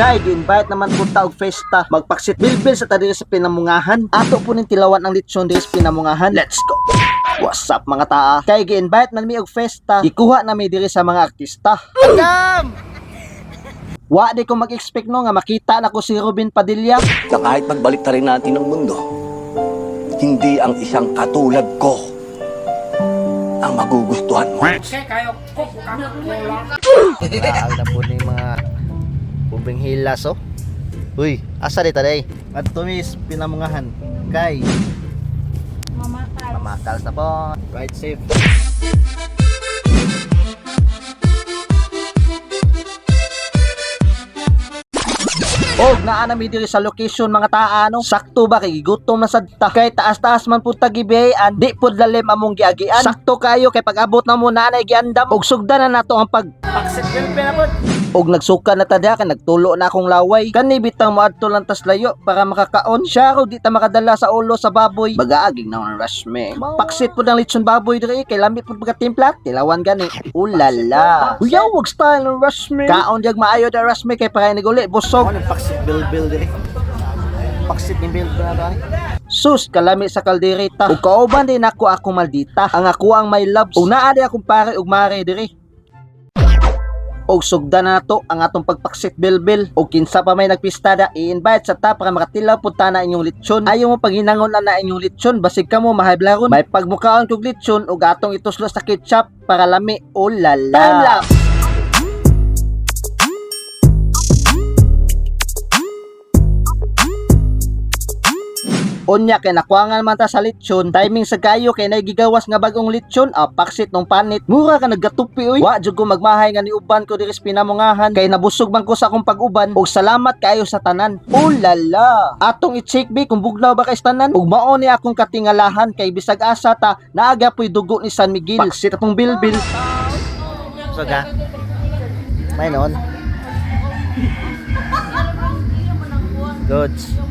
Kay gi-invite naman po ta og festa. Magpaksit bilbil sa tadiri sa pinamungahan. Ato po ning tilawan ang lechon sa pinamungahan. Let's go. What's up mga taa? Kay gi-invite man mi og festa. Gikuha na mi diri sa mga artista. Agam! Wa di ko mag-expect no nga makita na ko si Robin Padilla. na kahit magbalik rin natin ang mundo, hindi ang isang katulad ko ang magugustuhan mo. Laag na po ni mga ubing hilas oh. Uy, asa di taday? At tumis pinamungahan. Kay Mamakal. Mamakals na po. Ride safe. Og naa na diri sa location mga taano. Sakto ba kay gutom na sad ta. Kay taas-taas man pud tagibihan, di pud lalim among giagian. Sakto kayo kay pag-abot na mo na nay giandam og sugdan na nato ang pag Paksit na pod. Og nagsuka na tada ka nagtulo na akong laway. Kani bitang moadto lang tas layo para makakaon. Siya raw di ta makadala sa ulo sa baboy. Bagaaging na ang rush me. Paksit po ng lechon baboy diri kay lamit po pagkatimpla. Tilawan gani. Ulala. Uyaw wag style ng rush me. Kaon jag maayo da rush me kay para ni guli busog. Ano paksit bilbil diri? Paksit ni bilbil na dani. Sus, kalami sa kaldereta. Ug kauban din ako ako maldita. Ang ako ang my loves. Ug naa di akong pare ug mare diri og sugdan na nato ang atong pagpaksit bilbil og kinsa pa may nagpistada i-invite sa ta para makatilaw punta na inyong lechon. Ayaw mo paghinangon na na inyong lechon basig ka mo mahiblaron may pagmukaon kog lechon og atong ituslo sa ketchup para lami oh lala time lapse Unya kay nakuangan man ta sa lechon, timing sa kayo kay nagigawas nga bagong lechon, ah, paksit nung panit. Mura ka nagatupi oy. Wa jud ko magmahay nga niuban ko diri sa pinamungahan kay nabusog man ko sa akong pag-uban ug salamat kayo sa tanan. Ulala. Atong i-check bi kung bugnaw ba kay sa tanan ug mao ni akong katingalahan kay bisag asa ta naaga po'y dugo ni San Miguel. Paksit atong bilbil. So ga. May noon. Goods.